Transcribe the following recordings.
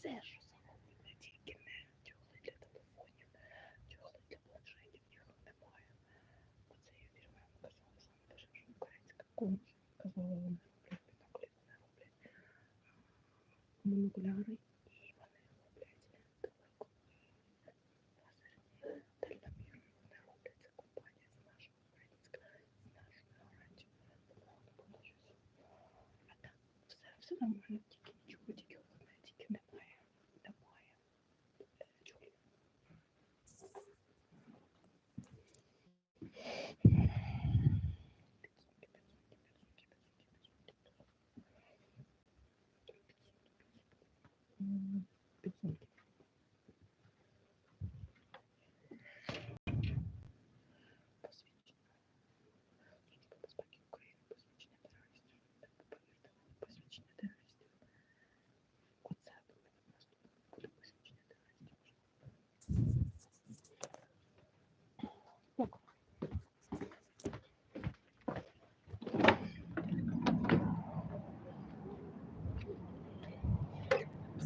все, що завгодно, тільки не чохли для телефонів, чохли для планшетів, їх немає. Оце я вірю, вам казала саме те, що українська кому казала, вони роблять біноклі, вони роблять а, монокуляри і うん別に。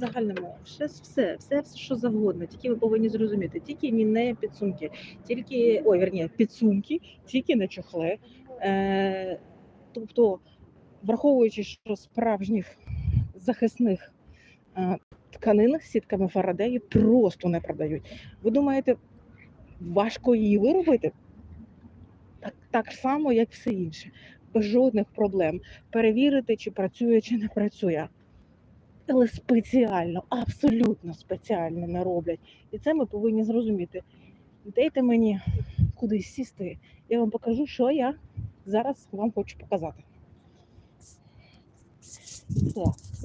Загальному все, все, все, все, що завгодно. Тільки ви повинні зрозуміти, тільки ні не підсумки, тільки ой, верні, підсумки, тільки не чохли. Е, тобто, враховуючи, що справжніх захисних е, тканин з сітками Фарадеї просто не продають. Ви думаєте, важко її виробити? Так, так само, як все інше, без жодних проблем. Перевірити, чи працює, чи не працює. Але спеціально, абсолютно спеціально не роблять. І це ми повинні зрозуміти. Дайте мені кудись сісти, я вам покажу, що я зараз вам хочу показати. Все, все.